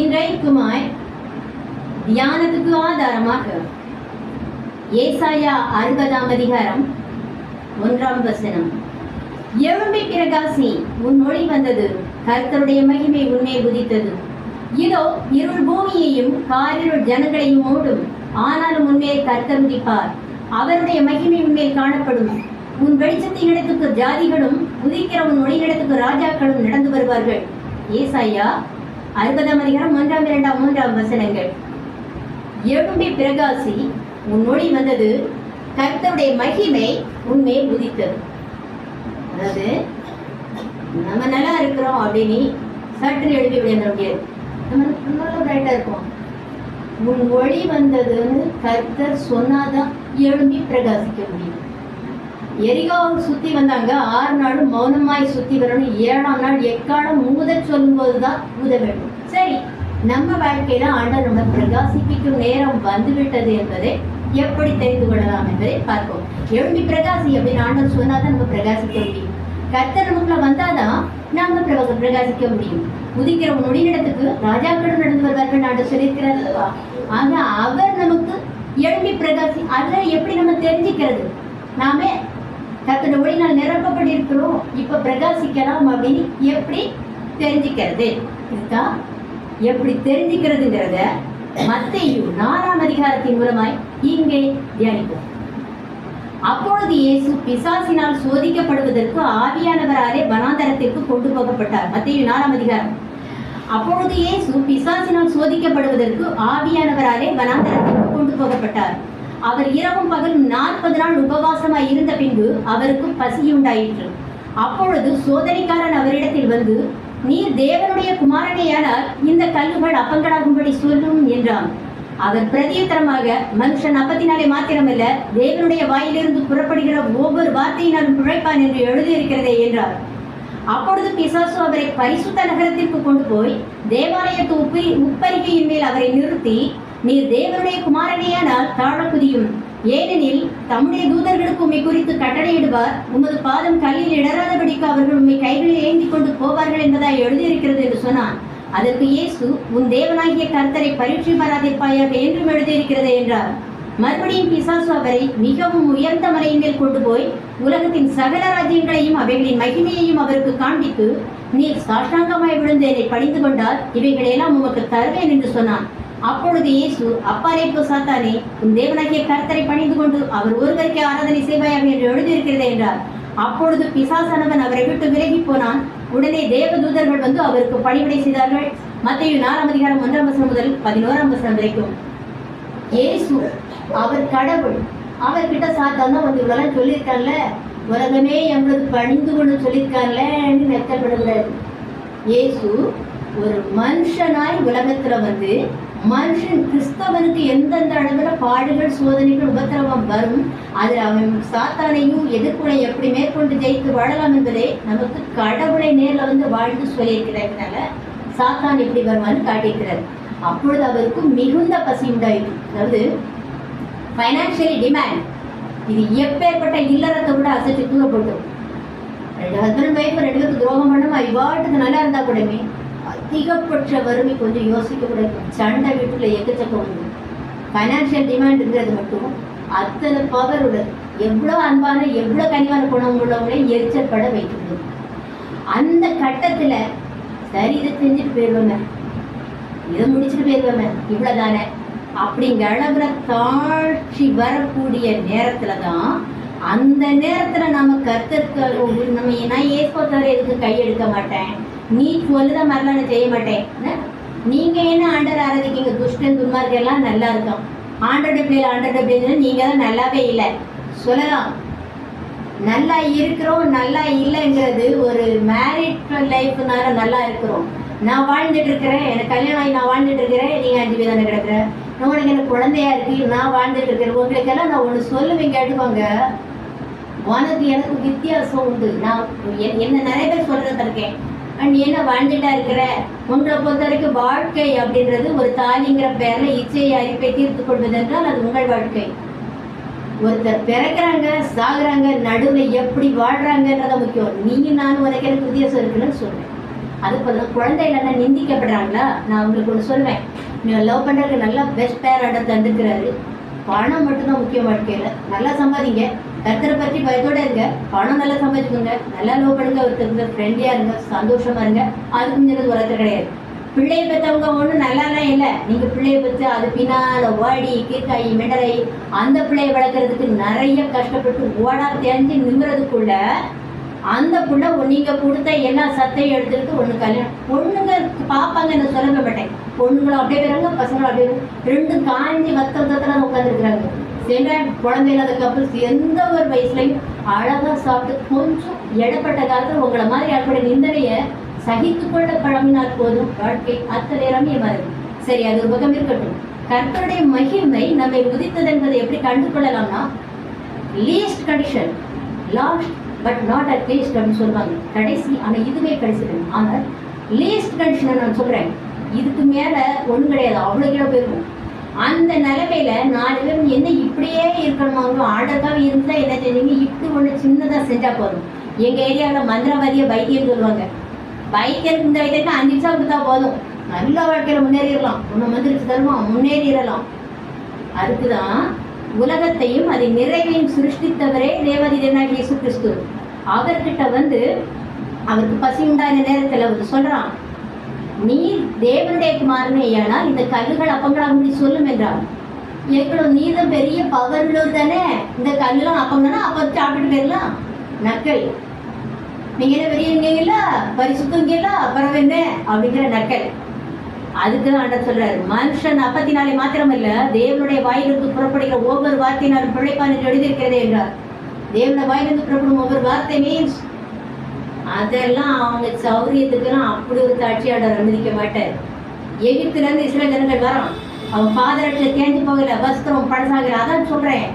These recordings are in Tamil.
இன்றைக்குமாய் தியானத்துக்கு ஆதாரமாக ஏசாயா அறுபதாம் அதிகாரம் ஒன்றாம் வசனம். எழும்பி பிரகாசி உன் ஒளி வந்தது கர்த்தருடைய மகிமை உன்னே உதித்தது. இதோ இருள் பூமியையும் காரிருள் ஜனங்களையும் ஓடும் ஆனாலும் உன்மேல் கர்த்தர் உதிப்பார். அவருடைய மகிமை உன்மேல் காணப்படும். உன் வெளிச்சத்தின் இடத்துக்கு ஜாதிகளும் உதிக்கிற உன் ஒளி இடத்துக்கு ராஜாக்களும் நடந்து வருவார்கள். ஏசாயா அறுபதாம் அதிகாரம் மூன்றாம் இரண்டாம் மூன்றாம் வசனங்கள். எழும்பி பிரகாசி உன் ஒளி வந்தது கர்த்தருடைய மகிமை உண்மை உதித்தது. அதாவது நம்ம நல்லா இருக்கிறோம் அப்படின்னு சற்று எழுதி விளையாட முடியாது நம்ம நல்லா பிரைட்டாக இருப்போம். உன் ஒளி வந்ததுன்னு கர்த்தர் சொன்னாதான் எழும்பி பிரகாசிக்க முடியும். எரிகாவை சுத்தி வந்தாங்க. ஆறு நாளும் மௌனமாய் சுத்தி வரணும். ஏழாம் நாள் எக்காலம் ஊத சொல்லும்போது தான் ஊத வேண்டும். சரி நம்ம வாழ்க்கையில ஆண்டவர் நம்ம பிரகாசிப்பிக்கும் நேரம் வந்துவிட்டது என்பதை எப்படி தெரிந்து கொள்ளலாம் என்பதை பார்ப்போம். எழும்பி பிரகாசி அப்படின்னு ஆண்டவர் சொன்னாதான் நம்ம பிரகாசிக்க முடியும். கர்த்தர் நமக்குள்ள வந்தாதான் நாம பிரக- பிரகாசிக்க முடியும். உதிக்கிற ஒரு நொடியிடத்துக்கு ராஜாக்களும் நடந்து வருவார்கள் ஆண்டு சொல்லியிருக்கிறார் அல்லவா? ஆனா அவர் நமக்கு எழும்பி பிரகாசி அதுல எப்படி நம்ம தெரிஞ்சுக்கிறது? நாமே கர்த்தருடைய ஒளினால் நிரப்பப்பட்டிருக்கிறோம். இப்ப பிரகாசிக்கலாம் அப்படின்னு எப்படி தெரிஞ்சுக்கிறது? இதுதான் எப்படி தெரிஞ்சுக்கிறதுங்கிறத மத்தையும் நாலாம் அதிகாரத்தின் மூலமாய் இங்கே தியானிப்போம். அப்பொழுது இயேசு பிசாசினால் சோதிக்கப்படுவதற்கு ஆவியானவராலே வனாந்தரத்திற்கு கொண்டு போகப்பட்டார். மத்தேயு நாலாம் அதிகாரம். அப்பொழுது இயேசு பிசாசினால் சோதிக்கப்படுவதற்கு ஆவியானவராலே வனாந்தரத்திற்கு கொண்டு போகப்பட்டார். அவர் இரவும் பகலும் நாற்பது நாள் உபவாசமாய் இருந்த பின்பு அவருக்கு பசியுண்டாயிற்று அப்பொழுது சோதனைக்காரன் அவரிடத்தில் வந்து நீர் தேவனுடைய குமாரனேயானால் இந்த கல்லுகள் அப்பங்களாகும்படி சொல்லும் என்றான். அவர் பிரதியுத்தரமாக மனுஷன் அப்பத்தினாலே மாத்திரமல்ல தேவனுடைய வாயிலிருந்து புறப்படுகிற ஒவ்வொரு வார்த்தையினாலும் பிழைப்பான் என்று எழுதியிருக்கிறதே என்றார். அப்பொழுது பிசாசு அவரை பரிசுத்த நகரத்திற்கு கொண்டு போய் தேவாலயத்து உப்பி உப்பரிகையின் மேல் அவரை நிறுத்தி நீர் தேவனுடைய குமாரனேயானால் தாழ குதியும். ஏனெனில் தம்முடைய தூதர்களுக்கு உம்மை குறித்து கட்டளையிடுவார். உமது பாதம் கல்லில் இடராதபடிக்கு அவர்கள் உண்மை கைகளில் ஏந்தி கொண்டு போவார்கள் என்பதாய் எழுதியிருக்கிறது என்று சொன்னான். அதற்கு இயேசு உன் தேவனாகிய கர்த்தரை பரீட்சை பாராதிப்பாயாக என்றும் எழுதியிருக்கிறது என்றார். மறுபடியும் பிசாசு அவரை மிகவும் உயர்ந்த மலையின் மேல் கொண்டு போய் உலகத்தின் சகல ராஜ்யங்களையும் அவைகளின் மகிமையையும் அவருக்கு காண்பித்து நீர் சாஷ்டாங்கமாய் விழுந்து என்னை பணிந்து கொண்டால் இவைகளெல்லாம் உமக்கு தருவேன் என்று சொன்னான். அப்பொழுது இயேசு அப்பாரே சாத்தானே உன் தேவனாகிய கர்த்தரை பணிந்து கொண்டு அவர் ஒருவருக்கே ஆராதனை செய்வாயாக என்று எழுதியிருக்கிறதே என்றார். அப்பொழுது பிசாசானவன் அவரை விட்டு விலகி போனான். உடனே தேவதூதர்கள் வந்து அவருக்கு பணிவிடை செய்தார்கள். மத்திய நாலாம் அதிகாரம் ஒன்றாம் வசனம் முதல் பதினோராம் வசனம் வரைக்கும் இயேசு அவர் கடவுள் அவர்கிட்ட சாத்தான் தான் வந்து இவ்வளவு சொல்லியிருக்காங்கல்ல உலகமே எங்களுக்கு பணிந்து கொண்டு சொல்லியிருக்காங்கன்னு வெக்கப்படக்கூடாது இயேசு ஒரு மனுஷனாய் உலகத்துல வந்து மனுஷன் கிறிஸ்தவனுக்கு எந்தெந்த அளவுல பாடுகள் சோதனைகள் உபத்திரவம் வரும் அதில் அவன் சாத்தானையும் எதிர்ப்புனை எப்படி மேற்கொண்டு ஜெயித்து வாழலாம் என்பதே நமக்கு கடவுளை நேரில் வந்து வாழ்ந்து சொல்லியிருக்கிறதுனால சாத்தான் எப்படி வருவான்னு காட்டியிருக்கிறார். அப்பொழுது அவருக்கு மிகுந்த பசி உண்டாயிற்று. அதாவது ஃபைனான்சியலி டிமாண்ட் இது எப்பேற்பட்ட இல்லறத்தை விட அசைச்சு தூரப்பட்டோம். ரெண்டு ஹஸ்பண்ட் ஒய்ஃப் ரெண்டு பேருக்கு துரோகம் பண்ணாம இவாட்டுக்கு நல்லா இருந்தா கூடமே. அதிகபட்ச வறுமை கொஞ்சம் யோசிக்க கூட சண்டை வீட்டுல எக்கச்சக்கம் வந்து ஃபைனான்சியல் டிமாண்ட்ங்கிறது மட்டும் அத்தனை பவர் உள்ளது எவ்வளோ அன்பான எவ்வளோ கனிவான குணம் உள்ளவங்களையும் எரிச்சல் பட வைக்கிறது அந்த கட்டத்தில் சரி இதை செஞ்சுட்டு போயிடுவாங்க இதை முடிச்சுட்டு போயிடுவோங்க இவ்வளோ தானே அப்படிங்கிற அளவுல தாழ்ச்சி வரக்கூடிய நேரத்தில் தான் அந்த நேரத்தில் நம்ம கர்த்தருக்கு நம்ம நான் தர எதுக்கு கையெடுக்க மாட்டேன் நீ சொல்லுத மாதிரிலாம் நான் செய்ய மாட்டேன். நீங்க என்ன ஆண்டர் ஆராதிக்கீங்க? துஷ்டன் துன்மார்க்கு எல்லாம் நல்லா இருக்கும். ஆண்டோட பேர் ஆண்டோட பேர் நீங்க தான் நல்லாவே இல்லை. சொல்லலாம். நல்லா இருக்கிறோம் நல்லா இல்லைங்கிறது ஒரு மேரிட் லைஃப்னால நல்லா இருக்கிறோம். நான் வாழ்ந்துட்டு இருக்கிறேன். எனக்கு கல்யாணம் ஆகி நான் வாழ்ந்துட்டு இருக்கிறேன். நீங்க அஞ்சு பேர் தானே கிடக்குறேன் உனக்கு எனக்கு குழந்தையா இருக்கு? நான் வாழ்ந்துட்டு இருக்கிறேன். உங்களுக்கெல்லாம் நான் ஒன்று சொல்லுவேன் கேட்டுக்கோங்க. உனக்கு எனக்கு வித்தியாசம் உண்டு. நான் என்ன நிறைய பேர் சொல்றத இருக்கேன் நீ என்ன வாழ்ந்துட்டா இருக்கிற? உங்களை பொறுத்த வரைக்கும் வாழ்க்கை அப்படின்றது ஒரு தாலிங்கிற பேர்ல இச்சையை அறிப்பை தீர்த்து கொள்வதென்றால் அது உங்கள் வாழ்க்கை. ஒருத்தர் பிறக்கிறாங்க சாகுறாங்க நடுவில் எப்படி வாழ்றாங்கன்றத முக்கியம். நீங்கள் நான் உனக்கு எனக்கு வித்தியாசம் இருக்குன்னு சொல்றேன். அது போல குழந்தை இல்லைன்னா நிந்திக்கப்படுறாங்களா? நான் உங்களுக்கு ஒன்று சொல்லுவேன் நீங்கள் லவ் பண்ணுறதுக்கு நல்லா பெஸ்ட் பேரண்ட தந்துக்கிறாரு பணம் மட்டும்தான் முக்கியம் வாழ்க்கையில். நல்லா சம்பாதிங்க. கர்த்தரை பற்றி பயத்தோட இருங்க. பணம் நல்லா சம்பாதிச்சுக்கோங்க நல்லா லவ் பண்ணுங்க. ஒருத்தருக்கு ஃப்ரெண்ட்லியாக இருங்க. சந்தோஷமா இருங்க. அதுக்கு முன்னாடி உலகத்தில் கிடையாது. பிள்ளையை பெற்றவங்க ஒன்றும் நல்லாலாம் இல்லை. நீங்கள் பிள்ளையை பெற்று அது பின்னால் ஓடி கீர்க்காயி மிடரை அந்த பிள்ளையை வளர்க்குறதுக்கு நிறைய கஷ்டப்பட்டு ஓடா தெரிஞ்சு நிமிறதுக்குள்ள அந்த புள்ள நீங்கள் கொடுத்த எல்லா சத்தையும் எடுத்துக்கிட்டு ஒன்று கல்யாணம் பொண்ணுங்க பார்ப்பாங்க நான் மாட்டேன். பொண்ணுங்களும் அப்படியே வராங்க பசங்களும் அப்படியே வராங்க. ரெண்டும் காஞ்சி வத்த வத்தத்தில் உட்காந்துருக்குறாங்க சென்ற குழந்தை இல்லாத எந்த ஒரு வயசுலையும் அழகாக சாப்பிட்டு கொஞ்சம் இடப்பட்ட காலத்தில் உங்களை மாதிரி ஆட்களோட நிந்தனையை சகித்து கொள்ள பழகினால் போதும். வாழ்க்கை அத்தனை ரம்யமாக இருக்கும் சரி அது ஒரு பக்கம் இருக்கட்டும். கர்த்தருடைய மகிமை நம்மை உதித்தது என்பதை எப்படி கண்டு கொள்ளலாம்னா least condition last but not at least அப்படின்னு சொல்லுவாங்க. கடைசி ஆனால் இதுவே கடைசி ஆனால் லீஸ்ட் கண்டிஷனை நான் சொல்கிறேன் இதுக்கு மேலே ஒன்றும் கிடையாது. அவ்வளோ கிலோ போயிருக்கும். அந்த நிலைமையில நாலு பேரும் என்ன இப்படியே இருக்கணுமாங்க ஆர்டருக்காக இருந்தால் என்ன செய்வீங்க இப்படி ஒன்று சின்னதாக செஞ்சால் போதும். எங்கள் ஏரியாவில் மந்திரவாதியை வைத்தியம் சொல்லுவாங்க. வைத்தியம் இந்த வைத்தியத்தை அஞ்சு நிமிஷம் கொடுத்தா போதும். நல்ல வாழ்க்கையில் முன்னேறிடலாம். ஒன்று மந்திரிச்சு தருமா? முன்னேறிடலாம். அதுக்கு தான் உலகத்தையும் அதை நிறைவையும் சிருஷ்டித்தவரே தேவாதி தேவனாகிய இயேசு கிறிஸ்து. அவர்கிட்ட வந்து அவருக்கு பசி உண்டான நேரத்தில் அவர் சொல்கிறான் நீ தேவனுடைய குமாரனே ஆனால் இந்த கல்லுகள் அப்பங்களாக முடி சொல்லும் என்றார். எங்களோட நீதம் பெரிய பவர் தானே? இந்த கல்லுலாம் அப்பங்கன்னா அப்போ சாப்பிட்டு போயிடலாம் நக்கல். நீங்க என்ன பெரியவங்கல்ல பரிசுத்தங்கல்ல அப்புறம் என்ன? அப்படிங்கிற நக்கல். அதுக்கு தான் ஆண்டவர் சொல்றாரு மனுஷன் அப்பத்தினாலே மாத்திரம் இல்ல தேவனுடைய வாயிலிருந்து புறப்படுகிற ஒவ்வொரு வார்த்தையினாலும் பிழைப்பான் என்று எழுதியிருக்கிறதே என்றார். தேவனுடைய வாயிலிருந்து புறப்படும் ஒவ்வொரு வார்த்தை மீன்ஸ் அதெல்லாம் அவங்க சௌரியத்துக்கெல்லாம் அப்படி ஒரு தாட்சியாளர் அனுமதிக்க மாட்டார். எகிப்துல இருந்து இஸ்ரேல் ஜனங்கள் வரோம் அவன் பாதரட்சில் தேஞ்சு போகல வஸ்திரம் பழசாகல அதான் சொல்றேன்.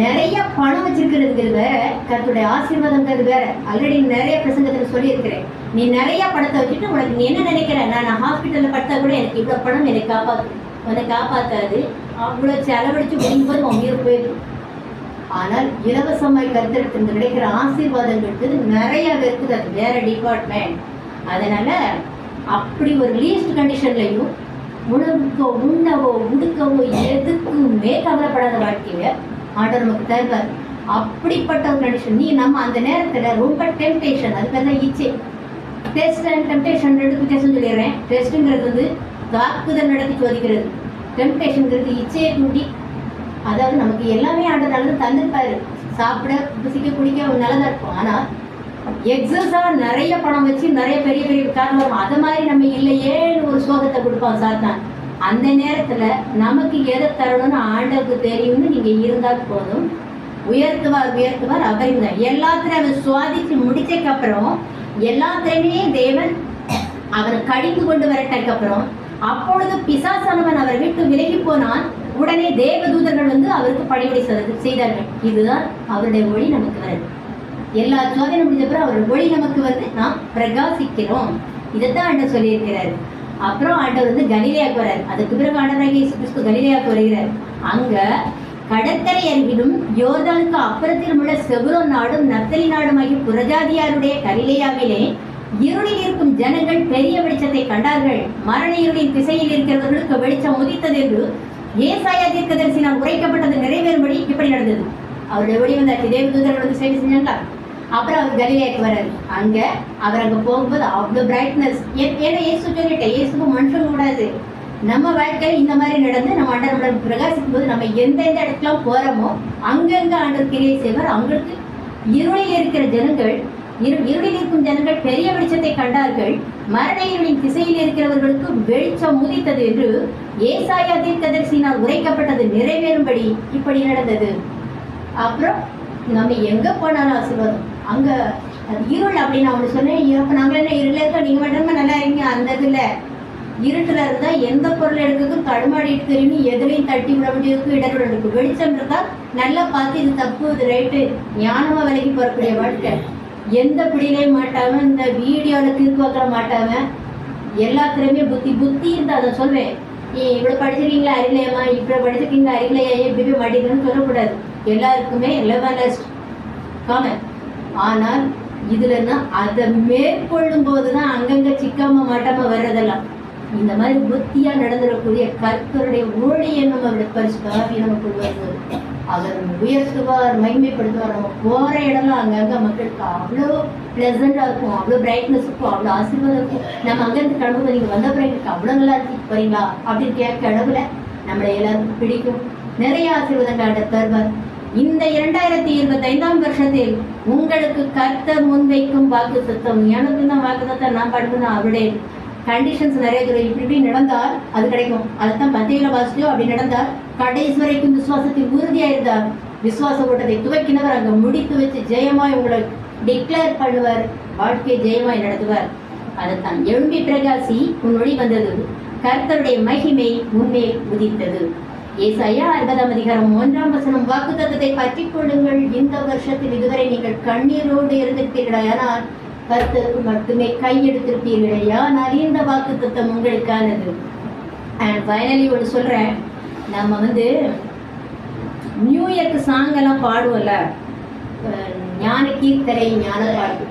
நிறைய பணம் வச்சிருக்கிறதுங்கிறது வேற கருத்துடைய ஆசீர்வாதங்கிறது வேற. ஆல்ரெடி நிறைய பிரசங்கத்தில் சொல்லியிருக்கிறேன். நீ நிறைய பணத்தை வச்சுட்டு உனக்கு நீ என்ன நினைக்கிற? நான் ஹாஸ்பிட்டலில் படுத்தா கூட எனக்கு இவ்வளோ பணம் என்னை காப்பாற்று உன்னை காப்பாற்றாது அவ்வளோ செலவழிச்சு முடியும்போது உன் உயிர் போயிடும். ஆனால் இலவசமாய் கருத்தெடுத்து கிடைக்கிற ஆசீர்வாதங்களுக்கு நிறைய இருக்குது. அது வேற டிபார்ட்மெண்ட் அதனால அப்படி ஒரு லீஸ்ட் கண்டிஷன்லையும் உணவுக்கோ உண்ணவோ உடுக்கவோ எதுக்குமே கவலைப்படாத வாழ்க்கைய ஆர்டர் நமக்கு தருவார். அப்படிப்பட்ட ஒரு கண்டிஷன் நீ நம்ம அந்த நேரத்தில் ரொம்ப டெம்டேஷன் அது பேர் தான் இச்சை டெஸ்ட் அண்ட் டெம்டேஷன் ரெண்டு வித்தியாசம் சொல்லிடுறேன். டெஸ்ட்டுங்கிறது வந்து தாக்குதல் நடத்தி சோதிக்கிறது. டெம்டேஷன்ங்கிறது இச்சையை தூண்டி அதாவது நமக்கு எல்லாமே ஆண்டவர் நல்லது தந்திருப்பாரு. சாப்பிட புசிக்க குடிக்க ஒரு நல்லதா இருக்கும். ஆனா எக்ஸஸா நிறைய பணம் வச்சு நிறைய பெரிய பெரிய காரணம் வரும் அது மாதிரி நம்ம இல்லையேன்னு ஒரு சோகத்தை கொடுப்பான் சாத்தான். அந்த நேரத்துல நமக்கு எதை தரணும்னு ஆண்டவுக்கு தெரியும்னு நீங்க இருந்தால் போதும். உயர்த்துவார் உயர்த்துவார் அபரிமிதம் எல்லாத்திலையும் அவர் சுவாதிச்சு முடிச்சதுக்கு அப்புறம் எல்லாத்திலையுமே தேவன் அவர் கடிந்து கொண்டு வரட்டக்கப்புறம் அப்பொழுது பிசாசானவன் அவர் விட்டு விலகி போனான். உடனே தேவதூதர்கள் வந்து அவருக்கு பணிவிடை செய்தார்கள். இதுதான் அவருடைய மொழி நமக்கு வருது எல்லா சோதனை முடிஞ்ச பிறகு அவர் மொழி நமக்கு வந்து நாம் பிரகாசிக்கிறோம். இதைத்தான் ஆண்டவர் சொல்லியிருக்கிறார். அப்புறம் ஆண்டவர் வந்து கலிலையாக்கு வர்றார் அதுக்கு பிறகு ஆண்டவராக இயேசு கிறிஸ்து கலிலேயாக்கு வருகிறார் அங்க கடற்கரை அருகிலும் யோர்தானுக்கு அப்புறத்திலும் உள்ள செபுரோன் நாடும் நத்தலி நாடுமாகிய புரஜாதியாருடைய கலிலையாவிலே இருளில் இருக்கும் ஜனங்கள் பெரிய வெளிச்சத்தை கண்டார்கள். மரண இருளின் திசையில் இருக்கிறவர்களுக்கு வெளிச்சம் உதித்தது என்று ஏசாயா தீர்க்கதரிசினால் உரைக்கப்பட்டது நிறைவேறும்படி இப்படி நடந்தது. அவருடைய ஒளி வந்தாச்சு தேவதூதர்கள் வந்து சேவை செஞ்சாங்களா? அப்புறம் அவர் கலிலேக்கு வர்றாரு. அங்க அவர் அங்க போகும்போது அவ்வளோ பிரைட்னஸ் ஏன்னா ஏசு சொல்லிட்டேன் இயேசுக்கு மனுஷன் கூடாது நம்ம வாழ்க்கையில் இந்த மாதிரி நடந்து நம்ம ஆண்டவருடன் பிரகாசிக்கும் போது நம்ம எந்தெந்த இடத்துலாம் போறோமோ அங்கங்க ஆண்டர் கிரியை செய்வார். அவங்களுக்கு இருளில் இருக்கிற ஜனங்கள் இரு இருளில் இருக்கும் ஜனங்கள் பெரிய வெளிச்சத்தை கண்டார்கள். மரணையனின் திசையில் இருக்கிறவர்களுக்கு வெளிச்சம் உதித்தது என்று ஏசாயா தீர்க்கதரிசினால் உரைக்கப்பட்டது நிறைவேறும்படி இப்படி நடந்தது. அப்புறம் நம்ம எங்க போனாலும் ஆசீர்வாதம். அங்க அது இருள் அப்படின்னு நான் ஒன்று சொன்னேன். நாங்கள் என்ன இருள இருக்கோம்? நீங்கள் மட்டும் நல்லா இருக்கீங்க. அந்த இதில் இருட்டில் இருந்தால் எந்த பொருள் எடுக்கிறதுக்கும் தடுமாடிட்டு தெரியும் எதுலையும் தட்டி விட முடியாது இடர்கள் இருக்கு வெளிச்சம் இருந்தா நல்லா பார்த்து இது தப்பு இது ரைட்டு ஞானமாக விலைக்கு போகக்கூடிய வாழ்க்கை. எந்த பிடிலையும் மாட்டாம இந்த வீடியோவில் கிறுக்கு வைக்கிற மாட்டாம எல்லாத்துலேயுமே புத்தி புத்தி இருந்தால் அதை சொல்வேன். நீ இவ்வளோ படிச்சிருக்கீங்களா அறிவிலையம்மா இவ்வளோ படிச்சிருக்கீங்களா அறிலையா இப்படி மாட்டேங்குதுன்னு சொல்லக்கூடாது. எல்லாருக்குமே லெவலஸ்ட் காமன் ஆனால் இதுலன்னா அதை மேற்கொள்ளும் போதுதான் அங்கங்க சிக்காம மாட்டாம வர்றதெல்லாம். இந்த மாதிரி புத்தியா நடந்துடக்கூடிய கர்த்தருடைய நம்ம அவருடைய பரிசுத்தாவி நமக்கு வருவது அவர் உயர்த்துவார் மகிமைப்படுத்துவார் நம்ம போற இடம்லாம் அங்கங்க மக்களுக்கு அவ்வளோ பிளசண்டா இருக்கும் அவ்வளோ பிரைட்னஸ் இருக்கும் அவ்வளோ ஆசீர்வாதம் இருக்கும். நம்ம அங்கிருந்து கிளம்பும்போது நீங்க வந்த பிறகு எனக்கு அவ்வளோ நல்லா இருக்கு போறீங்களா அப்படின்னு கேட்க இடத்துல நம்மளை எல்லாருக்கும் பிடிக்கும். நிறைய ஆசீர்வாதங்கள் தருவார். இந்த இரண்டாயிரத்தி இருபத்தி ஐந்தாம் வருஷத்தில் உங்களுக்கு கர்த்தர் முன்வைக்கும் வாக்கு சத்தம் எனக்கு தான் வாக்கு சத்தம் நான் படுக்கணும் அவருடைய கண்டிஷன்ஸ் நிறைய தூரம் இப்படி இப்படி நடந்தால் அது கிடைக்கும். அதுதான் மத்தியில வாசிச்சோ அப்படி நடந்தால் கடைசி வரைக்கும் விசுவாசத்தில் உறுதியாக இருந்தார் விசுவாச ஓட்டத்தை துவக்கினவர் அங்கே முடித்து வச்சு ஜெயமாய் உங்களை டிக்ளேர் பண்ணுவார். வாழ்க்கையை ஜெயமாய் நடத்துவார். அதைத்தான் எழும்பி பிரகாசி உன் ஒளி வந்தது. கர்த்தருடைய மகிமை உண்மை உதித்தது. ஏசாயா அறுபதாம் அதிகாரம் ஒன்றாம் வசனம் வாக்கு தத்தத்தை பற்றிக் கொள்ளுங்கள். இந்த வருஷத்தில் இதுவரை நீங்கள் கண்ணீரோடு இருந்திருப்பீர்களானால் கர்த்தருக்கு மட்டுமே கையெடுத்திருப்பீர்களேயானால் இந்த வாக்கு தத்தம் உங்களுக்கானது. அண்ட் ஃபைனலி ஒன்று சொல்கிறேன் நம்ம வந்து நியூ இயர்க்கு சாங் எல்லாம் பாடுவோம்ல. ஞான கீர்த்தனை ஞான பாடு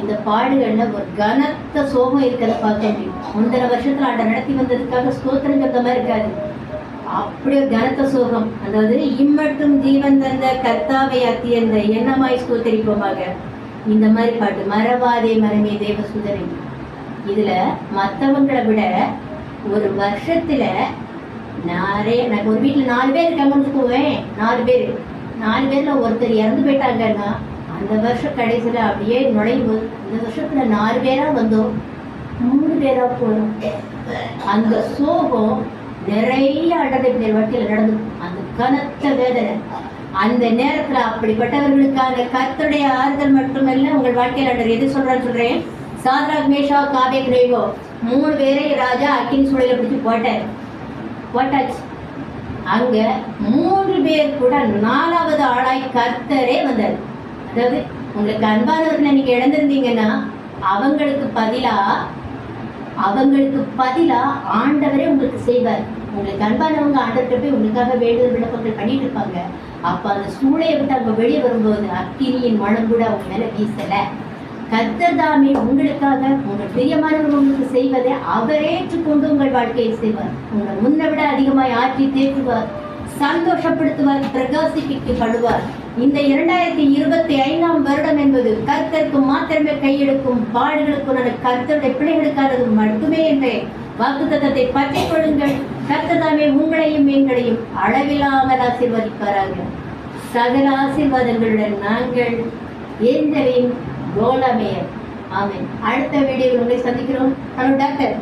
இந்த பாடுகள்ல ஒரு கனத்த சோகம் இருக்கிறத பார்க்க முடியும். முந்தின வருஷத்துல ஆண்ட நடத்தி வந்ததுக்காக ஸ்தோத்திரம் சொல்ற மாதிரி இருக்காது. அப்படியே கனத்த சோகம். அதாவது இம்மட்டும் ஜீவன் தந்த கர்த்தாவை அத்தியந்த என்னமாய் ஸ்தோத்தரிப்போமாக. இந்த மாதிரி பாட்டு மறவாதே மரமே தேவசுதனை இதுல மற்றவங்களை விட ஒரு வருஷத்துல நிறைய நான் ஒரு வீட்டில் நாலு பேர் இருக்காங்கன்னு வச்சுக்கோவேன் நாலு பேர். நாலு பேரில் ஒருத்தர் இறந்து போயிட்டாங்கன்னா அந்த வருஷம் கடைசியில் அப்படியே நுழையும் போது இந்த வருஷத்தில் நாலு பேராக வந்தோம். மூணு பேராக போனோம். அந்த சோகம் நிறைய அடதை வாழ்க்கையில் நடந்து அந்த கனத்த வேதனை. அந்த நேரத்துல அப்படிப்பட்டவர்களுக்கான கத்துடைய ஆறுதல் மட்டுமல்ல உங்கள் வாழ்க்கையில் அண்டர் எது சொல்றேன்னு சொல்றேன். சாத்ராக் மேஷா காவே கிரேவோ மூணு பேரை ராஜா அக்கின் சூழலை பிடிச்சி போட்டார். போட்டாச்சு. அங்க மூன்று பேர் கூட நாலாவது ஆளாய் கர்த்தரே வந்தார். அதாவது உங்களுக்கு அன்பானவர்களை நீங்க இழந்திருந்தீங்கன்னா அவங்களுக்கு பதிலா அவங்களுக்கு பதிலா ஆண்டவரே உங்களுக்கு செய்வார். உங்களுக்கு அன்பானவங்க ஆண்டர்கிட்ட போய் உங்களுக்காக வேண்டுதல் விண்ணப்பங்கள் பண்ணிட்டு இருப்பாங்க. அப்ப அந்த சூளையை விட்டு அவங்க வெளியே வரும்போது அக்கினியின் மனம் கூட அவங்க மேல வீசல. கர்த்தர் தாமே உங்களுக்காக உங்கள் பிரியமானவர் உங்களுக்கு செய்வதை அவரே ஏற்றுக்கொண்டு உங்கள் வாழ்க்கையை செய்வார். உங்களை முன்னை விட அதிகமாய் ஆற்றி தேற்றுவார் சந்தோஷப்படுத்துவார் பிரகாசிப்பிக்கப்படுவார் இந்த இரண்டாயிரத்தி இருபத்தி ஐந்தாம் வருடம் என்பது கர்த்தருக்கு மாத்திரமே கையெடுக்கும் பாடுகளுக்குள்ளான கர்த்தருடைய பிள்ளைகளுக்கானது மட்டுமே என்றே வாக்குத்தத்தை பற்றிக் கொள்ளுங்கள். கர்த்ததாமே உங்களையும் எங்களையும் அளவில்லாமல் ஆசீர்வதிப்பாராக. சகல ஆசீர்வாதங்களுடன் நாங்கள் எந்தவின் கோலமேயர் ஆமென். அடுத்த வீடியோவில் உங்களை சந்திக்கிறோம். Hello doctor.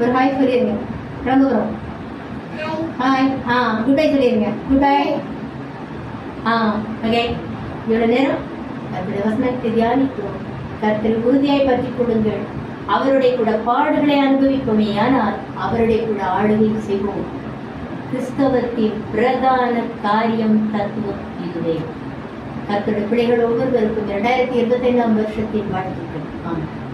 ஒரு ஹாய் சொல்லிடுங்க கிளம்புகிறோம். ஹாய். ஆ குட் பை சொல்லிடுங்க குட் பை ஆ ஓகே. இவ்வளோ நேரம் அப்படி வசனத்தை தியானிக்கிறோம் கருத்தில் உறுதியாய் பற்றி கொடுங்கள். அவருடைய கூட பாடுகளை அனுபவிப்போமே ஆனால் அவருடைய கூட ஆளுகை செய்வோம். கிறிஸ்தவத்தின் பிரதான காரியம் தத்துவம் இதுவே. கத்தோட பிள்ளைகள் ஒவ்வொருவருக்கும் இரண்டாயிரத்தி இருபத்தி ஐந்தாம் வருஷத்தின் வாழ்த்துக்கள். ஆமாம்